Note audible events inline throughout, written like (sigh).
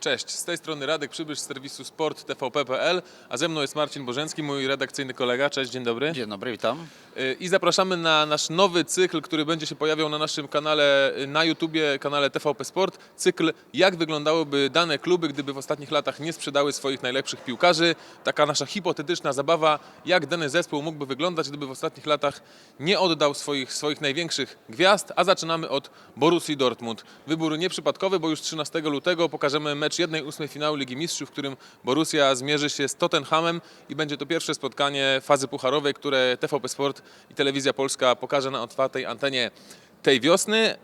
Cześć, z tej strony Radek Przybysz z serwisu Sport TVP.pl, a ze mną jest Marcin Bożencki, mój redakcyjny kolega. Cześć, dzień dobry. Dzień dobry, witam. Y, I zapraszamy na nasz nowy cykl, który będzie się pojawiał na naszym kanale y, na YouTubie, kanale TVP Sport. Cykl Jak wyglądałyby dane kluby, gdyby w ostatnich latach nie sprzedały swoich najlepszych piłkarzy. Taka nasza hipotetyczna zabawa, jak dany zespół mógłby wyglądać, gdyby w ostatnich latach nie oddał swoich, swoich największych gwiazd. A zaczynamy od Borussii Dortmund. Wybór nieprzypadkowy, bo już 13 lutego pokażemy mecz 1-8 finału Ligi Mistrzów, w którym Borussia zmierzy się z Tottenhamem i będzie to pierwsze spotkanie fazy pucharowej, które TVP Sport i Telewizja Polska pokaże na otwartej antenie tej wiosny.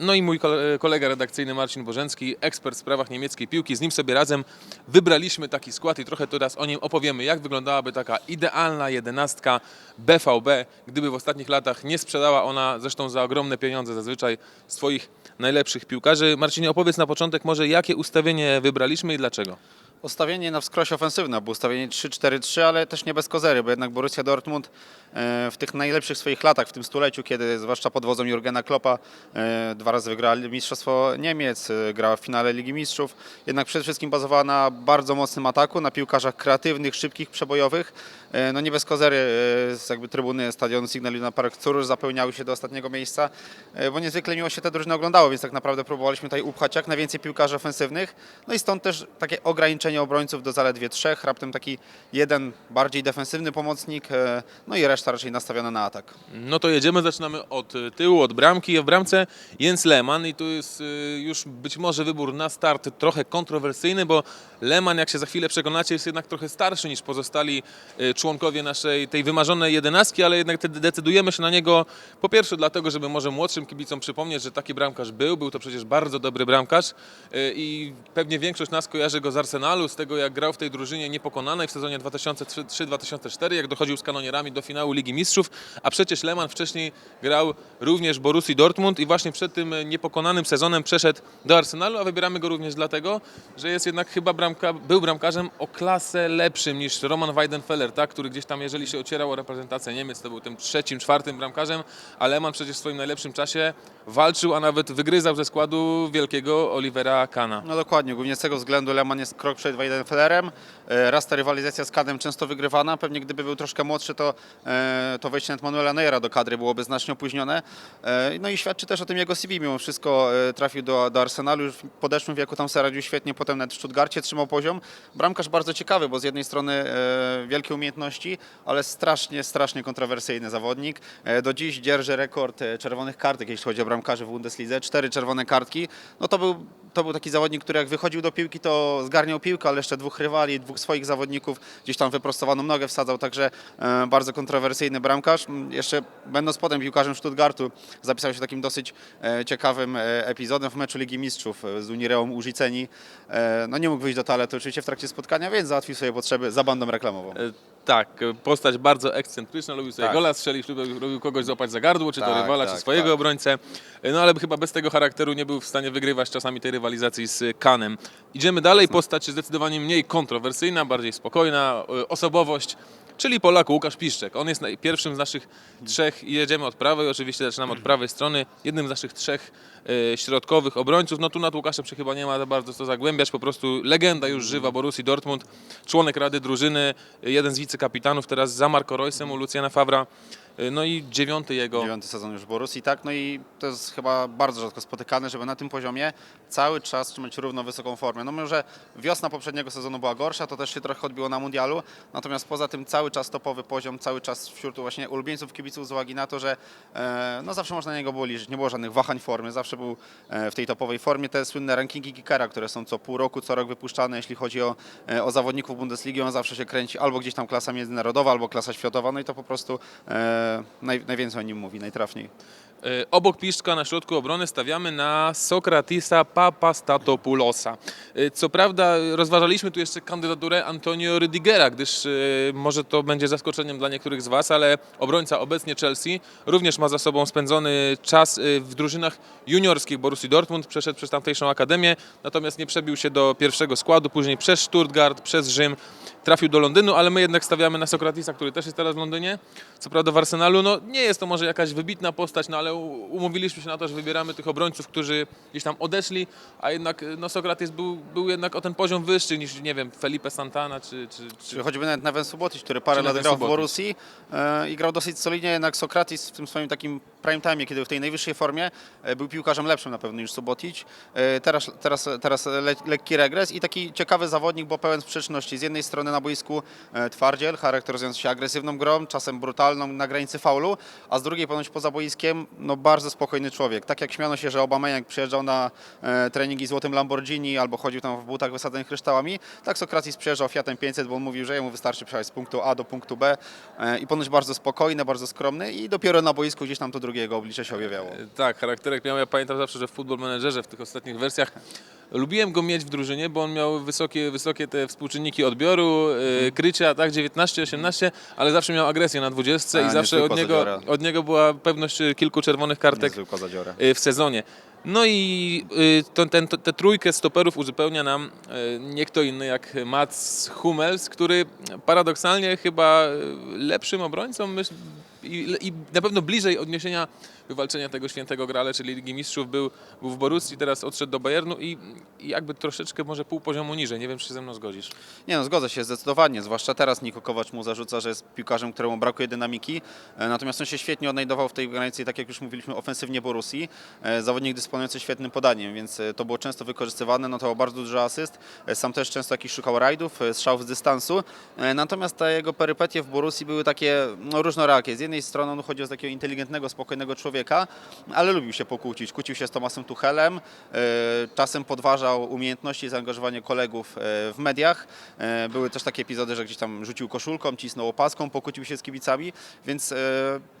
No i mój kole- kolega redakcyjny Marcin Bożencki, ekspert w sprawach niemieckiej piłki. Z nim sobie razem wybraliśmy taki skład i trochę teraz o nim opowiemy, jak wyglądałaby taka idealna jedenastka BVB, gdyby w ostatnich latach nie sprzedała ona, zresztą za ogromne pieniądze zazwyczaj, swoich najlepszych piłkarzy. Marcinie, opowiedz na początek może, jakie ustawienie wybraliśmy i dlaczego? Ustawienie na wskroś ofensywne, bo ustawienie 3-4-3, ale też nie bez kozery, bo jednak Borussia Dortmund e, w tych najlepszych swoich latach, w tym stuleciu, kiedy zwłaszcza pod wodzą Jurgena Kloppa e, dwa razy wygrała Mistrzostwo Niemiec, e, grała w finale Ligi Mistrzów, jednak przede wszystkim bazowała na bardzo mocnym ataku, na piłkarzach kreatywnych, szybkich, przebojowych. No nie bez kozery jakby trybuny stadionu Signal Iduna Park Courage zapełniały się do ostatniego miejsca, bo niezwykle miło się te drużyny oglądało, więc tak naprawdę próbowaliśmy tutaj upchać jak najwięcej piłkarzy ofensywnych. No i stąd też takie ograniczenie obrońców do zaledwie trzech, raptem taki jeden bardziej defensywny pomocnik, e, no i reszta raczej nastawiona na atak. No to jedziemy, zaczynamy od tyłu, od bramki. W bramce Jens Lehmann i tu jest y, już być może wybór na start trochę kontrowersyjny, bo Lehmann, jak się za chwilę przekonacie, jest jednak trochę starszy niż pozostali y, członkowie naszej tej wymarzonej jedenastki, ale jednak decydujemy się na niego po pierwsze dlatego, żeby może młodszym kibicom przypomnieć, że taki bramkarz był, był to przecież bardzo dobry bramkarz i pewnie większość nas kojarzy go z Arsenalu, z tego jak grał w tej drużynie niepokonanej w sezonie 2003-2004, jak dochodził z kanonierami do finału Ligi Mistrzów, a przecież Lehmann wcześniej grał również Borussii Dortmund i właśnie przed tym niepokonanym sezonem przeszedł do Arsenalu, a wybieramy go również dlatego, że jest jednak chyba bramka, był bramkarzem o klasę lepszym niż Roman Weidenfeller, tak, który gdzieś tam, jeżeli się ocierał o reprezentację Niemiec, to był tym trzecim, czwartym bramkarzem, a Lehmann przecież w swoim najlepszym czasie walczył, a nawet wygryzał ze składu wielkiego Olivera Kana. No dokładnie, głównie z tego względu Lehmann jest krok przed Weidenfellerem. E, Raz ta rywalizacja z Kadem często wygrywana, pewnie gdyby był troszkę młodszy, to, e, to wejście Manuela Neuera do kadry byłoby znacznie opóźnione. E, No i świadczy też o tym jego CV, mimo wszystko trafił do, do Arsenalu, już w podeszłym wieku tam sobie świetnie, potem nawet w Stuttgarcie trzymał poziom. Bramkarz bardzo ciekawy, bo z jednej strony wielkie umiejętności, ale strasznie, strasznie kontrowersyjny zawodnik. Do dziś dzierży rekord czerwonych kartek, jeśli chodzi o bramkarzy w Bundeslidze. Cztery czerwone kartki. No to był, to był taki zawodnik, który jak wychodził do piłki, to zgarniał piłkę, ale jeszcze dwóch rywali, dwóch swoich zawodników gdzieś tam wyprostowaną nogę wsadzał, także e, bardzo kontrowersyjny bramkarz. M, Jeszcze będąc potem piłkarzem Stuttgartu, zapisał się takim dosyć e, ciekawym e, epizodem w meczu Ligi Mistrzów z Unireą Użyceni. E, No nie mógł wyjść do toalety oczywiście w trakcie spotkania, więc załatwił swoje potrzeby za bandą reklamową. Tak, postać bardzo ekscentryczna, lubił sobie Tak. gola strzelić, lubił, lubił kogoś złapać za gardło, czy to Tak, rywala, tak, czy swojego tak. obrońcę. No ale chyba bez tego charakteru nie był w stanie wygrywać czasami tej rywalizacji z Kanem. Idziemy dalej, postać zdecydowanie mniej kontrowersyjna, bardziej spokojna, e, osobowość. Czyli Polak Łukasz Piszczek. On jest pierwszym z naszych trzech, jedziemy od prawej, oczywiście zaczynamy od prawej strony, jednym z naszych trzech e, środkowych obrońców. No tu nad Łukaszem się chyba nie ma za bardzo co zagłębiać, po prostu legenda już żywa Borussii Dortmund, członek Rady Drużyny, jeden z wicekapitanów, teraz za Marco Reusem u Lucjana no i dziewiąty jego Dziewiąty sezon już w Borussii, tak? No i to jest chyba bardzo rzadko spotykane, żeby na tym poziomie cały czas trzymać równo wysoką formę. No może wiosna poprzedniego sezonu była gorsza, to też się trochę odbiło na mundialu, natomiast poza tym cały czas topowy poziom, cały czas wśród właśnie ulubieńców kibiców z uwagi na to, że e, no zawsze można na niego było liczyć, nie było żadnych wahań formy, zawsze był e, w tej topowej formie. Te słynne rankingi Kickera, które są co pół roku, co rok wypuszczane, jeśli chodzi o, e, o zawodników Bundesligi, on zawsze się kręci albo gdzieś tam klasa międzynarodowa, albo klasa światowa, no i to po prostu e, naj, najwięcej o nim mówi, najtrafniej. E, Obok Piszczka na środku obrony stawiamy na Sokratisa Papastatopulosa. E, Co prawda rozważaliśmy tu jeszcze kandydaturę Antonio Rydigera, gdyż e, może to będzie zaskoczeniem dla niektórych z Was, ale obrońca obecnie Chelsea również ma za sobą spędzony czas w drużynach juniorskich Borussii Dortmund, przeszedł przez tamtejszą akademię, natomiast nie przebił się do pierwszego składu, później przez Stuttgart, przez Rzym trafił do Londynu, ale my jednak stawiamy na Sokratisa, który też jest teraz w Londynie. Co prawda w Arsenalu. No, nie jest to może jakaś wybitna postać, no ale u- umówiliśmy się na to, że wybieramy tych obrońców, którzy gdzieś tam odeszli, a jednak no, Sokrates był, był jednak o ten poziom wyższy niż, nie wiem, Felipe Santana czy... czy, czy... Czy choćby nawet Neven Subotic, który parę lat grał w. Borussii e, i grał dosyć solidnie, jednak Sokratis w tym swoim takim prime time, kiedy w tej najwyższej formie e, był piłkarzem lepszym na pewno niż Subotic. E, teraz, teraz, teraz le, lekki regres i taki ciekawy zawodnik, bo pełen sprzeczności. Z jednej strony na boisku e, twardziel, charakteryzujący się agresywną grą, czasem brutalną na granicy faulu, a z drugiej ponoć poza boiskiem no bardzo spokojny człowiek. Tak jak śmiano się, że Obama jak przyjeżdżał na treningi złotym Lamborghini albo chodził tam w butach wysadzonych kryształami, tak Sokratis przyjeżdżał Fiatem 500, bo on mówił, że jemu wystarczy przejść z punktu A do punktu B i ponoć bardzo spokojny, bardzo skromny i dopiero na boisku gdzieś tam to drugiego oblicze się objawiało. Tak, charakterek miał. Ja pamiętam zawsze, że w Football Managerze w tych ostatnich wersjach lubiłem go mieć w drużynie, bo on miał wysokie, wysokie te współczynniki odbioru, e, krycia, tak, 19-18, ale zawsze miał agresję na 20 A, i zawsze od niego, zadziora. od niego była pewność e, kilku czerwonych kartek e, w sezonie. No i to, ten, tę trójkę stoperów uzupełnia nam nie kto inny jak Mats Hummels, który paradoksalnie chyba lepszym obrońcą i, i na pewno bliżej odniesienia wywalczenia tego świętego grale, czyli Ligi Mistrzów był, był w Borussii, teraz odszedł do Bayernu i, i jakby troszeczkę może pół poziomu niżej. Nie wiem, czy się ze mną zgodzisz. Nie no, zgodzę się zdecydowanie, zwłaszcza teraz Niko Kowacz mu zarzuca, że jest piłkarzem, któremu brakuje dynamiki, e, natomiast on się świetnie odnajdował w tej granicy, tak jak już mówiliśmy, ofensywnie Borussii, E, zawodnik dysponujący świetnym podaniem, więc e, to było często wykorzystywane, no to bardzo dużo asyst, sam też często jakiś szukał rajdów, strzałów z dystansu, natomiast te jego perypetie w Borussii były takie no, różnorakie, z jednej strony on chodził z takiego inteligentnego, spokojnego człowieka, ale lubił się pokłócić, kłócił się z Tomasem Tuchelem, e, czasem podważał umiejętności i zaangażowanie kolegów e, w mediach, E, Były też takie epizody, że gdzieś tam rzucił koszulką, cisnął opaską, pokłócił się z kibicami, więc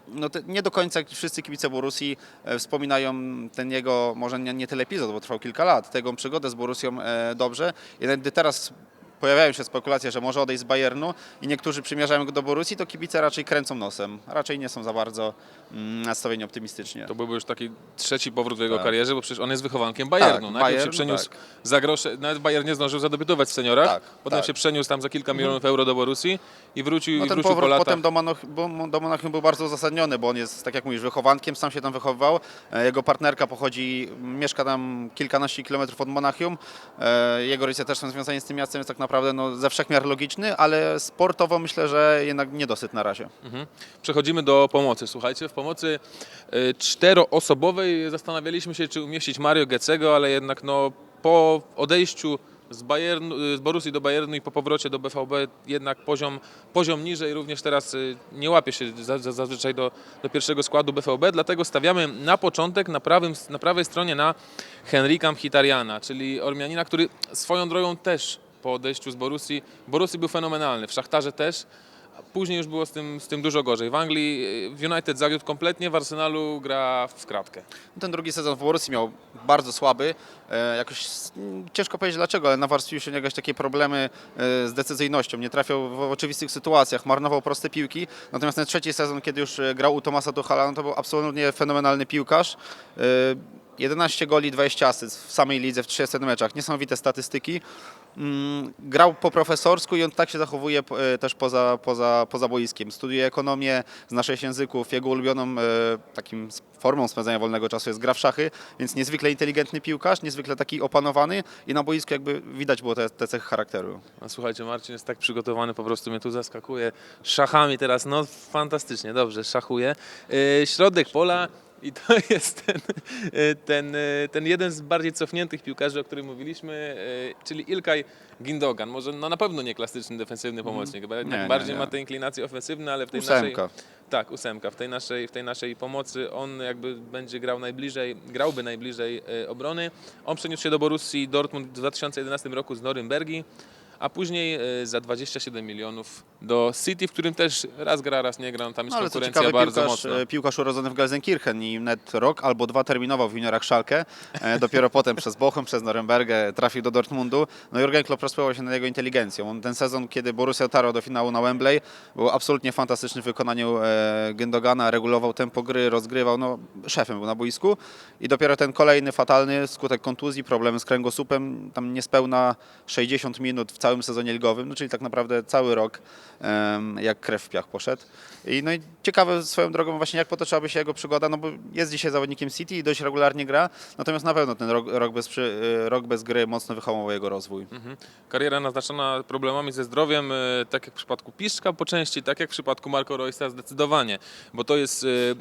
no nie do końca wszyscy kibice Borussii e, wspominają ten jego, może nie, nie tyle epizod, bo trwał kilka lat, tego przygodę z Borussią e, dobrze. Jednak gdy teraz pojawiają się spekulacje, że może odejść z Bayernu i niektórzy przymierzają go do Borussii, to kibice raczej kręcą nosem. Raczej nie są za bardzo mm, nastawieni optymistycznie. To byłby już taki trzeci powrót w jego Tak. karierze, bo przecież on jest wychowankiem Bayernu. Tak, Najpierw się Bayernu, przeniósł tak. za grosze, nawet Bayern nie zdążył zadebiutować w seniorach, Tak, potem tak. się przeniósł tam za kilka milionów euro do Borussii i wrócił, No i ten wrócił po powrót latach. potem do, Monoch- bo- do Monachium był bardzo uzasadniony, bo on jest, tak jak mówisz, wychowankiem, sam się tam wychowywał. E, Jego partnerka pochodzi, mieszka tam kilkanaście kilometrów od Monachium. E, Jego rodzice też są związani z tym miastem, jest tak naprawdę no, ze wszechmiar logiczny, ale sportowo myślę, że jednak niedosyt na razie. Mhm. Przechodzimy do pomocy. Słuchajcie, w pomocy y, czteroosobowej zastanawialiśmy się, czy umieścić Mario Gecego, ale jednak no, po odejściu z, Bayernu, y, z Borussii do Bayernu i po powrocie do BVB jednak poziom, poziom niżej również teraz y, nie łapie się za, za, zazwyczaj do, do pierwszego składu BVB, dlatego stawiamy na początek na, prawym, na prawej stronie na Henrika Mkhitarjana, czyli Ormianina, który swoją drogą też po odejściu z Borussii, Borussii był fenomenalny, w Szachtarze też, a Później już było z tym, z tym dużo gorzej. W Anglii w United zawiódł kompletnie, w Arsenalu gra w skratkę. Ten drugi sezon w Borussii miał bardzo słaby. E, jakoś ciężko powiedzieć dlaczego, ale nawarstwiły się jakieś takie problemy e, z decyzyjnością. Nie trafiał w oczywistych sytuacjach, marnował proste piłki. Natomiast ten trzeci sezon, kiedy już e, grał u Tomasa Tuchala, no to był absolutnie fenomenalny piłkarz. E, 11 goli, 20 asyst w samej lidze w 30 meczach. Niesamowite statystyki. Mm, Grał po profesorsku i on tak się zachowuje e, też poza, poza, poza boiskiem. Studiuje ekonomię, zna sześć języków. Jego ulubioną e, takim formą spędzania wolnego czasu jest gra w szachy, więc niezwykle inteligentny piłkarz, niezwykle taki opanowany i na boisku jakby widać było te, te cechy charakteru. A słuchajcie, Marcin jest tak przygotowany, po prostu mnie tu zaskakuje szachami teraz. No fantastycznie, dobrze, szachuje. Środek pola i to (laughs) jest ten, yy, ten, yy, ten jeden z bardziej cofniętych piłkarzy, o którym mówiliśmy, yy, czyli Ilkay Gindogan. Może no, na pewno nie klasyczny defensywny pomocnik, bo jednak Nie, nie, bardziej nie. ma te inklinacje ofensywne, ale w tej Ósemka. naszej... Tak, ósemka. W tej, naszej, w tej naszej pomocy on jakby będzie grał najbliżej, grałby najbliżej e, obrony. On przeniósł się do Borussii Dortmund w 2011 roku z Norymbergi, a później e, za 27 milionów do City, w którym też raz gra, raz nie gra. No, Tam jest No, ale konkurencja ciekawe, bardzo piłkarz, mocna. e, piłkarz urodzony w Gelsenkirchen i net rok albo dwa terminował w juniorach Schalke. E, dopiero potem przez Bochum, przez Norymbergę trafił do Dortmundu. No Jurgen Klopp rozpływał się nad jego inteligencją. On ten sezon, kiedy Borussia dotarła do finału na Wembley, był absolutnie fantastyczny w wykonaniu e, Gündogana, regulował tempo gry, rozgrywał, no szefem był na boisku. I dopiero ten kolejny fatalny skutek kontuzji, problemy z kręgosłupem, tam niespełna 60 minut w całym sezonie ligowym, no czyli tak naprawdę cały rok jak krew w piach poszedł. I, no i ciekawe swoją drogą właśnie jak potoczyłaby się jego przygoda, no bo jest dzisiaj zawodnikiem City i dość regularnie gra, natomiast na pewno ten rok, rok, bez, y, rok bez gry mocno wyhamował jego rozwój. Mhm. Kariera naznaczona problemami ze zdrowiem, e, tak jak w przypadku Piszczka po części, tak jak w przypadku Marco Roysa zdecydowanie, bo to jest e, e,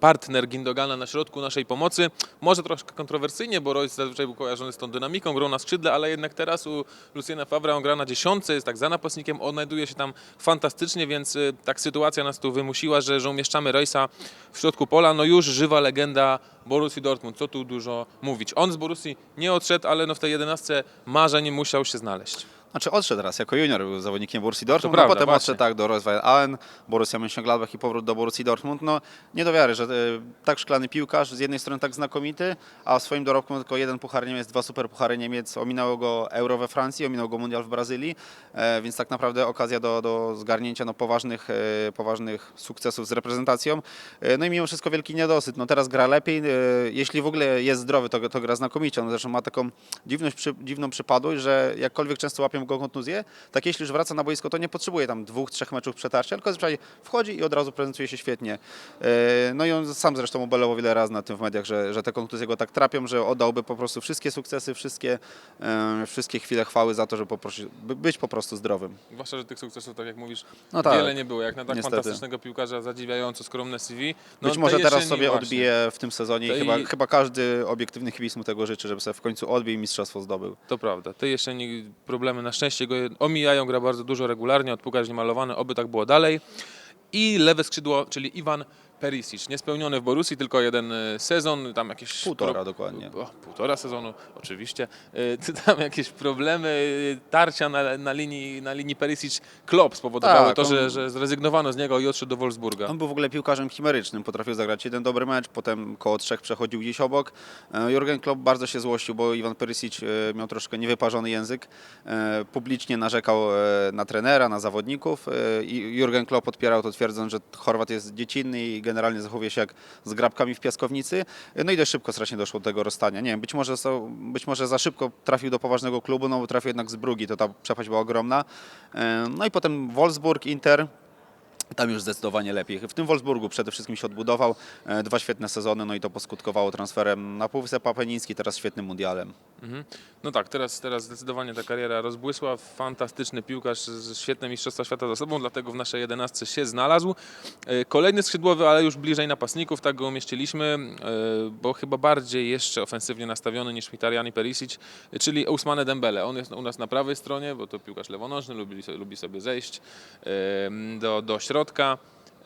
partner Gindogana na środku naszej pomocy. Może troszkę kontrowersyjnie, bo Royce zazwyczaj był kojarzony z tą dynamiką, grą na skrzydle, ale jednak teraz u Luciana Favra on gra na dziesiątce, jest tak za napastnikiem, się tam fantastycznie, więc e, tak sytuacja nas tu wymusiła, że, że umieszczamy Roysa w środku pola. No już żywa legenda Borussii Dortmund, co tu dużo mówić. On z Borussii nie odszedł, ale no w tej jedenastce marzeń musiał się znaleźć. Znaczy odszedł raz, jako junior był zawodnikiem Borussii Dortmund, To a prawda, potem właśnie. odszedł tak do Roswell Allen, Borussia Mönchengladbach i powrót do Borussii Dortmund. No nie do wiary, że e, tak szklany piłkarz, z jednej strony tak znakomity, a w swoim dorobku tylko jeden puchar Niemiec, dwa super puchary Niemiec, ominęło go Euro we Francji, ominął go Mundial w Brazylii, e, więc tak naprawdę okazja do, do zgarnięcia no, poważnych, e, poważnych sukcesów z reprezentacją. E, No i mimo wszystko wielki niedosyt. No teraz gra lepiej, e, jeśli w ogóle jest zdrowy, to, to gra znakomicie. On zresztą ma taką dziwność, przy, dziwną przypadłość, że jakkolwiek często łapią go kontuzję, tak jeśli już wraca na boisko, to nie potrzebuje tam dwóch, trzech meczów przetarcia, tylko zazwyczaj wchodzi i od razu prezentuje się świetnie. E, No i on sam zresztą ubolewał wiele razy na tym w mediach, że, że te kontuzje go tak trapią, że oddałby po prostu wszystkie sukcesy, wszystkie, e, wszystkie chwile chwały za to, żeby poprosi, by być po prostu zdrowym. Zwłaszcza, że tych sukcesów, tak jak mówisz, No tak. wiele nie było. Jak na tak Niestety. fantastycznego piłkarza, zadziwiająco skromne CV. No, Być może teraz sobie właśnie. odbije w tym sezonie i chyba, chyba każdy obiektywny kibic mu tego życzy, żeby sobie w końcu odbił i mistrzostwo zdobył. To prawda. Tej jesieni problemy na szczęście go omijają, gra bardzo dużo regularnie, odpukać niemalowany, oby tak było dalej. I lewe skrzydło, czyli Iwan Perisic, niespełniony w Borussii, tylko jeden e, sezon, tam jakieś... Półtora dokładnie. O, półtora sezonu, oczywiście. E, (laughs) Tam jakieś problemy, e, tarcia na, na linii, na linii Perisic-Klopp spowodowały Tak, to, że, on- że zrezygnowano z niego i odszedł do Wolfsburga. On był w ogóle piłkarzem chimerycznym, potrafił zagrać jeden dobry mecz, potem koło trzech przechodził gdzieś obok. Jurgen Klopp bardzo się złościł, bo Iwan Perisic miał troszkę niewyparzony język. Publicznie narzekał na trenera, na zawodników i Jurgen Klopp odpierał to twierdząc, że Chorwat jest dziecinny i generalnie zachowuje się jak z grabkami w piaskownicy. No i dość szybko strasznie doszło do tego rozstania. Nie wiem, być może, został, być może za szybko trafił do poważnego klubu, no bo trafił jednak z Brugi, to ta przepaść była ogromna. E, No i potem Wolfsburg, Inter, tam już zdecydowanie lepiej. W tym Wolfsburgu przede wszystkim się odbudował. E, Dwa świetne sezony, no i to poskutkowało transferem na Półwysep Apeniński, teraz świetnym mundialem. Mhm. No tak, teraz, teraz zdecydowanie ta kariera rozbłysła. Fantastyczny piłkarz świetne Mistrzostwa Świata za sobą, dlatego w naszej jedenastce się znalazł. E, Kolejny skrzydłowy, ale już bliżej napastników, tak go umieściliśmy, e, bo chyba bardziej jeszcze ofensywnie nastawiony niż Mkhitaryan i Perisic, czyli Ousmane Dembele. On jest u nas na prawej stronie, bo to piłkarz lewonożny, lubi, lubi sobie zejść do, do środka.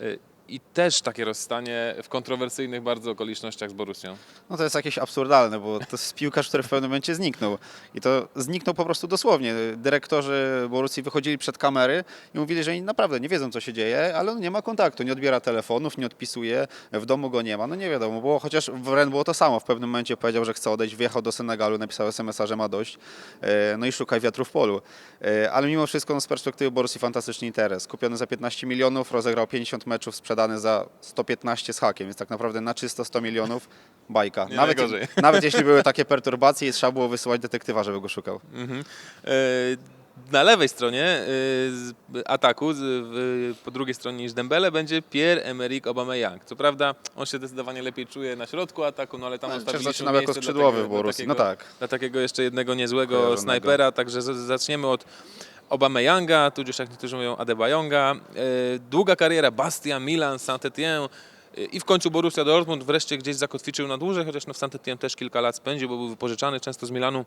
E, I też takie rozstanie w kontrowersyjnych bardzo okolicznościach z Borussią. No to jest jakieś absurdalne, bo to jest piłkarz, który w pewnym momencie zniknął. I to zniknął po prostu dosłownie. Dyrektorzy Borussii wychodzili przed kamery i mówili, że oni naprawdę nie wiedzą, co się dzieje, ale on nie ma kontaktu, nie odbiera telefonów, nie odpisuje, w domu go nie ma. No nie wiadomo, było, chociaż w Ren było to samo. W pewnym momencie powiedział, że chce odejść, wjechał do Senegalu, napisał SMS-a, że ma dość. E, No i szukaj wiatru w polu. E, Ale mimo wszystko no, z perspektywy Borussii fantastyczny interes. Kupiony za 15 milionów, rozegrał 50 meczów, sprzedany za 115 z hakiem, więc tak naprawdę na czysto 100 milionów bajka. Nie Nawet, najgorzej. nawet jeśli były takie perturbacje trzeba było wysyłać detektywa, żeby go szukał. Mhm. E, Na lewej stronie e, ataku, po drugiej stronie niż Dembele, będzie Pierre-Emerick Aubameyang. Co prawda on się zdecydowanie lepiej czuje na środku ataku, no ale tam No, zostawiliśmy zaczynał jako dla skrzydłowy takiego- w Borussii, dla no tak. Dla takiego jeszcze jednego niezłego Kojarzonego. snajpera, także zaczniemy od Aubameyanga, tudzież jak niektórzy mówią Adebayonga. E, Długa kariera Bastia, Milan, Saint-Étienne e, i w końcu Borussia Dortmund wreszcie gdzieś zakotwiczył na dłużej, chociaż no w Saint-Étienne też kilka lat spędził, bo był wypożyczany często z Milanu.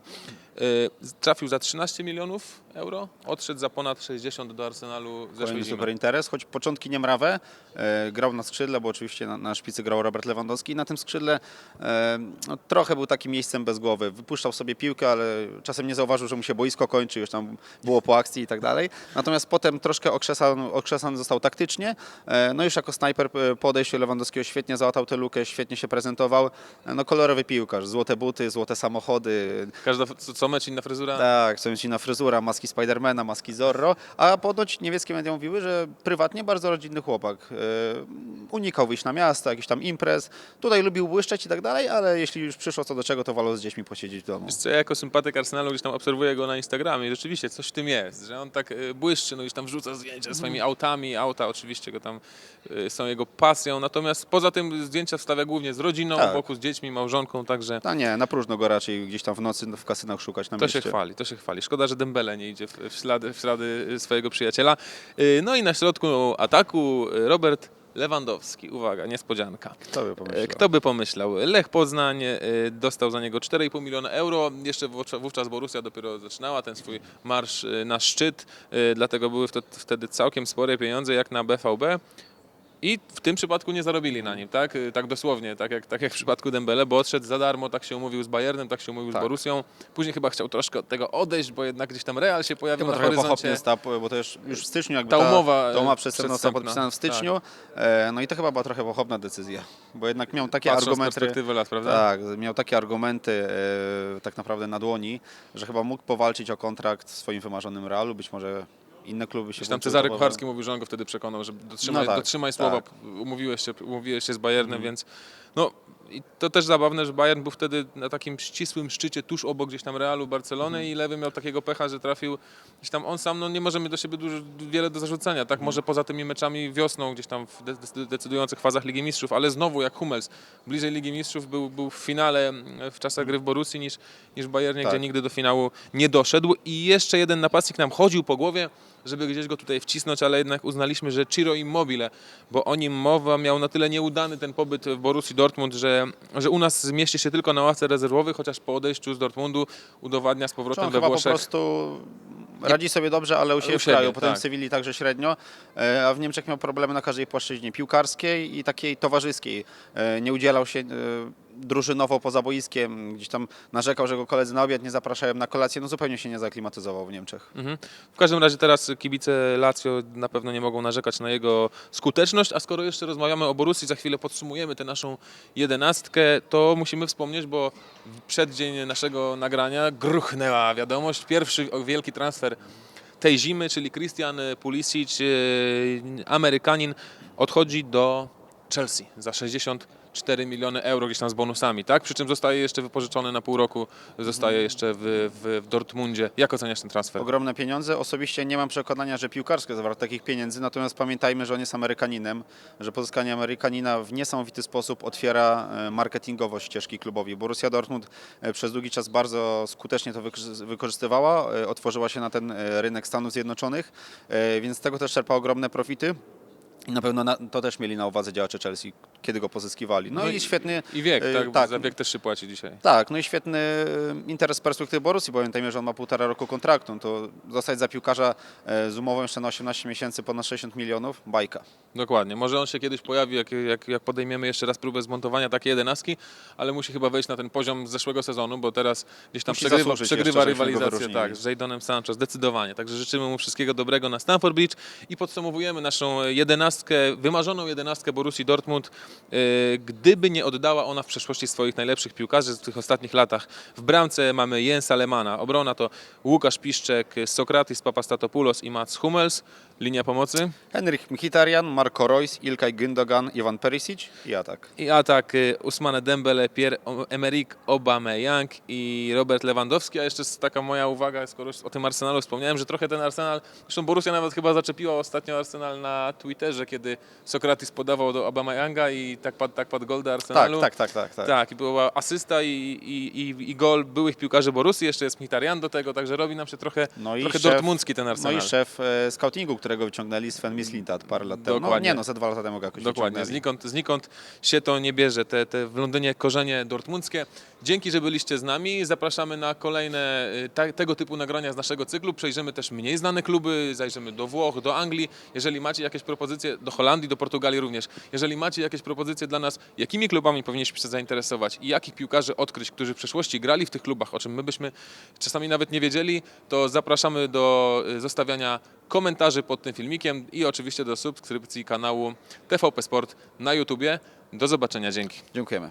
E, Trafił za 13 milionów euro, odszedł za ponad 60 do Arsenalu zeszłej Kolejny zimy. super interes, choć początki nie mrawe. E, grał na skrzydle, bo oczywiście na, na szpicy grał Robert Lewandowski. I na tym skrzydle e, no, trochę był takim miejscem bez głowy. Wypuszczał sobie piłkę, ale czasem nie zauważył, że mu się boisko kończy, już tam było po akcji i tak dalej. Natomiast potem troszkę okrzesany, okrzesany został taktycznie. No już jako snajper po odejściu Lewandowskiego Lewandowskiego świetnie załatał tę lukę, świetnie się prezentował. No kolorowy piłkarz, złote buty, złote samochody, Każda, co, co mecz inna fryzura? tak, co ci na fryzura, maski Spidermana, maski Zorro, a ponoć niemieckie media mówiły, że prywatnie bardzo rodzinny chłopak. Yy, unikał wyjść na miasto, jakiś tam imprez, tutaj lubił błyszczeć i tak dalej, ale jeśli już przyszło co do czego, to wolał z dziećmi posiedzieć w domu. Wiesz co, ja jako sympatyk Arsenalu gdzieś tam obserwuję go na Instagramie i rzeczywiście coś w tym jest, że on tak e, błyszczy, no gdzieś tam wrzuca zdjęcia swoimi autami, auta oczywiście go tam e, są jego pasją, natomiast poza tym zdjęcia wstawia głównie z rodziną, Tak. boku z dziećmi, małżonką, także No nie, na próżno go raczej gdzieś tam w nocy w kasynach szukać na to mieście. się chwali, to się chwali. Szkoda, że Dembele nie idzie w, w, ślady, w ślady swojego przyjaciela. E, No i na środku ataku e, Robert Lewandowski. Uwaga, niespodzianka. Kto by pomyślał? Kto by pomyślał? Lech Poznań dostał za niego 4,5 miliona euro. Jeszcze wówcza- wówczas Borussia dopiero zaczynała ten swój marsz na szczyt, dlatego były wtedy całkiem spore pieniądze jak na BVB. I w tym przypadku nie zarobili na nim, tak? E, Tak dosłownie, tak jak, tak jak w przypadku Dembele, bo odszedł za darmo, tak się umówił z Bayernem, tak się umówił Tak. z Borussią. Później chyba chciał troszkę od tego odejść, bo jednak gdzieś tam Real się pojawił Chyba na horyzoncie. stał, bo to już, już w styczniu jakby Ta umowa, ta umowa e, przedstępna przedwstępna, została podpisana w styczniu. E, No i to chyba była trochę pochopna decyzja, bo jednak miał takie Patrząc z argumenty. perspektywy lat, prawda? Tak, miał takie argumenty e, tak naprawdę na dłoni, że chyba mógł powalczyć o kontrakt w swoim wymarzonym Realu, być może inne kluby się tam Cezary Kucharski mówił, że on go wtedy przekonał, że dotrzymaj, No tak, dotrzymaj słowa, tak. umówiłeś, się, umówiłeś się z Bayernem, więc no i to też zabawne, że Bayern był wtedy na takim ścisłym szczycie tuż obok gdzieś tam Realu, Barcelony i Lewy miał takiego pecha, że trafił gdzieś tam on sam, no nie może mieć do siebie dużo, wiele do zarzucenia, tak, może poza tymi meczami wiosną gdzieś tam w de- decydujących fazach Ligi Mistrzów, ale znowu jak Hummels, bliżej Ligi Mistrzów był, był w finale mm, w czasach gry w Borussii niż, niż w Bayernie, Tak. gdzie nigdy do finału nie doszedł. I jeszcze jeden napastnik nam chodził po głowie, żeby gdzieś go tutaj wcisnąć, ale jednak uznaliśmy, że Ciro Immobile, bo o nim mowa, miał na tyle nieudany ten pobyt w Borussii Dortmund, że, że u nas zmieści się tylko na ławce rezerwowej, chociaż po odejściu z Dortmundu udowadnia z powrotem we chyba po Włoszech. prostu radzi sobie dobrze, ale u siebie u w siebie, kraju, potem tak. w Sewilli także średnio, e, a w Niemczech miał problemy na każdej płaszczyźnie piłkarskiej i takiej towarzyskiej. E, Nie udzielał się e, drużynowo poza boiskiem, gdzieś tam narzekał, że go koledzy na obiad nie zapraszają na kolację, no zupełnie się nie zaklimatyzował w Niemczech. Mhm. W każdym razie teraz kibice Lazio na pewno nie mogą narzekać na jego skuteczność, a skoro jeszcze rozmawiamy o Borussii, za chwilę podsumujemy tę naszą jedenastkę, to musimy wspomnieć, bo w przeddzień naszego nagrania gruchnęła wiadomość, pierwszy wielki transfer tej zimy, czyli Christian Pulisic, e, Amerykanin, odchodzi do Chelsea za 64 miliony euro gdzieś tam z bonusami, tak? Przy czym zostaje jeszcze wypożyczony na pół roku, zostaje jeszcze w, w, w Dortmundzie. Jak oceniasz ten transfer? Ogromne pieniądze. Osobiście nie mam przekonania, że piłkarsko zawarte takich pieniędzy, natomiast pamiętajmy, że on jest Amerykaninem, że pozyskanie Amerykanina w niesamowity sposób otwiera e, marketingowo ścieżki klubowi. Borussia Dortmund e, przez długi czas bardzo skutecznie to wykorzy- wykorzystywała, e, otworzyła się na ten rynek Stanów Zjednoczonych, więc z tego też czerpa ogromne profity. Na pewno to też mieli na uwadze działacze Chelsea, kiedy go pozyskiwali. No, No i, i- świetny. I wiek, e, tak? tak. Za wiek też się płaci dzisiaj. Tak, no i świetny e, interes z perspektywy Borussii, bo pamiętajmy, że on ma półtora roku kontraktu, no to zostać za piłkarza e, z umową jeszcze na 18 miesięcy ponad 60 milionów, bajka. Dokładnie. Może on się kiedyś pojawi, jak, jak, jak podejmiemy jeszcze raz próbę zmontowania takiej jedenastki, ale musi chyba wejść na ten poziom z zeszłego sezonu, bo teraz gdzieś tam Musi przegrywa, przegrywa rywalizację tak, z Jadonem Sancho, zdecydowanie. Także życzymy mu wszystkiego dobrego na Stamford Bridge i podsumowujemy naszą jedenastkę, wymarzoną jedenastkę Borussii Dortmund. Yy, Gdyby nie oddała ona w przeszłości swoich najlepszych piłkarzy w tych ostatnich latach. W bramce mamy Jensa Lemana, obrona to Łukasz Piszczek, Sokratis Papastatopoulos i Mats Hummels. Linia pomocy? Henrik Mkhitaryan, Marco Reus, Ilkay Gündogan, Ivan Perisic i atak. I atak y, Usmane Dembele, Pierre-Emerick Aubameyang i Robert Lewandowski. A jeszcze taka moja uwaga, skoro już o tym Arsenalu wspomniałem, że trochę ten Arsenal, zresztą Borussia nawet chyba zaczepiła ostatnio Arsenal na Twitterze, kiedy Sokratis podawał do Aubameyanga i tak padł, tak padł gol do Tak, Arsenalu. tak, tak, tak. tak. Tak, i była asysta i, i, i, i gol byłych piłkarzy Borussii, jeszcze jest Mkhitaryan do tego, także robi nam się trochę, No i trochę szef- dortmundzki ten No Arsenal. i szef e, scoutingu, którego wyciągnęli, Sven Mislintat parę lat temu. No, Dokładnie. nie no, ze dwa lata temu go jakoś Dokładnie, znikąd, znikąd się to nie bierze, te, te w Londynie korzenie dortmundzkie. Dzięki, że byliście z nami. Zapraszamy na kolejne y, ta, tego typu nagrania z naszego cyklu. Przejrzymy też mniej znane kluby, zajrzymy do Włoch, do Anglii. Jeżeli macie jakieś propozycje, do Holandii, do Portugalii również. Jeżeli macie jakieś propozycje dla nas, jakimi klubami powinniśmy się zainteresować i jakich piłkarzy odkryć, którzy w przeszłości grali w tych klubach, o czym my byśmy czasami nawet nie wiedzieli, to zapraszamy do y, zostawiania komentarzy pod tym filmikiem i oczywiście do subskrypcji kanału TVP Sport na YouTubie. Do zobaczenia, dzięki. Dziękujemy.